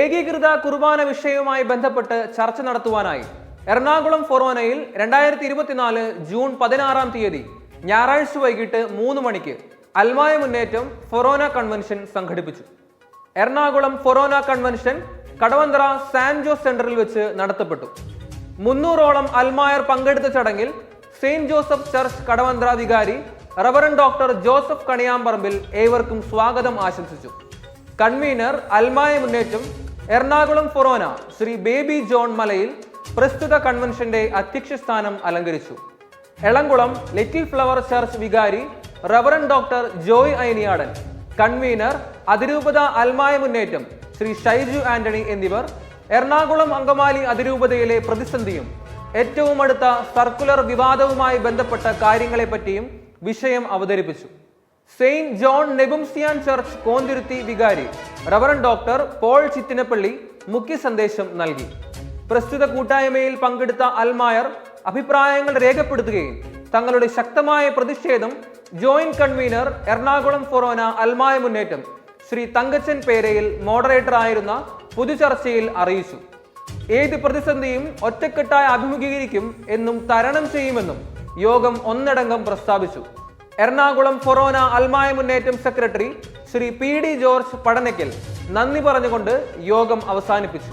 ഏകീകൃത കുർബാന വിഷയവുമായി ബന്ധപ്പെട്ട് ചർച്ച നടത്തുവാനായി എറണാകുളം ഫൊറോനയിൽ രണ്ടായിരത്തി ഇരുപത്തിനാല് ജൂൺ പതിനാറാം തീയതി ഞായറാഴ്ച വൈകിട്ട് മൂന്ന് മണിക്ക് അൽമായ മുന്നേറ്റം ഫൊറോന കൺവെൻഷൻ സംഘടിപ്പിച്ചു. Ernakulam forane convention Kadavanthra San Jose സെന്ററിൽ വെച്ച് നടത്തപ്പെട്ടു. മുന്നൂറോളം അൽമായർ പങ്കെടുത്ത ചടങ്ങിൽ സെയിന്റ് ജോസഫ് ചർച്ച് കടവന്തറ വികാരി റവറൻ ഡോക്ടർ ജോസഫ് കണിയാമ്പറമ്പിൽ ഏവർക്കും സ്വാഗതം ആശംസിച്ചു. കൺവീനർ അൽമായ മുന്നേറ്റം Ernakulam forane Shri Baby John Malayil പ്രസ്തുത കൺവെൻഷന്റെ അധ്യക്ഷ സ്ഥാനം അലങ്കരിച്ചു. എളംകുളം ലിറ്റിൽ ഫ്ലവർ ചർച്ച് വികാരി reverend doctor Joy Ainiyadan convener അതിരൂപത അൽമായ മുന്നേറ്റം ശ്രീ ഷൈജു ആന്റണി എന്നിവർ എറണാകുളം അങ്കമാലി അതിരൂപതയിലെ പ്രതിസന്ധിയും ഏറ്റവും അടുത്ത സർക്കുലർ വിവാദവുമായി ബന്ധപ്പെട്ട കാര്യങ്ങളെപ്പറ്റിയും വിഷയം അവതരിപ്പിച്ചു. Saint John Nepomucene church Konthuruthy വികാരി റവറൻ ഡോക്ടർ പോൾ ചിത്തിനപ്പള്ളി മുഖ്യ സന്ദേശം നൽകി. പ്രസ്തുത കൂട്ടായ്മയിൽ പങ്കെടുത്ത അൽമായർ അഭിപ്രായങ്ങൾ രേഖപ്പെടുത്തുകയും തങ്ങളുടെ ശക്തമായ പ്രതിഷേധം ജോയിന്റ് കൺവീനർ എറണാകുളം ഫൊറോന അൽമായ മുന്നേറ്റം ശ്രീ തങ്കച്ചൻ പേരയിൽ മോഡറേറ്റർ ആയിരുന്ന പൊതുചർച്ചയിൽ അറിയിച്ചു. ഏത് പ്രതിസന്ധിയും ഒറ്റക്കെട്ടായി അഭിമുഖീകരിക്കും എന്നും തരണം ചെയ്യുമെന്നും യോഗം ഒന്നടങ്കം പ്രസ്താവിച്ചു. എറണാകുളം ഫൊറോന അൽമായ മുന്നേറ്റം secretary Shri P D George Padanaykkal നന്ദി പറഞ്ഞുകൊണ്ട് യോഗം അവസാനിപ്പിച്ചു.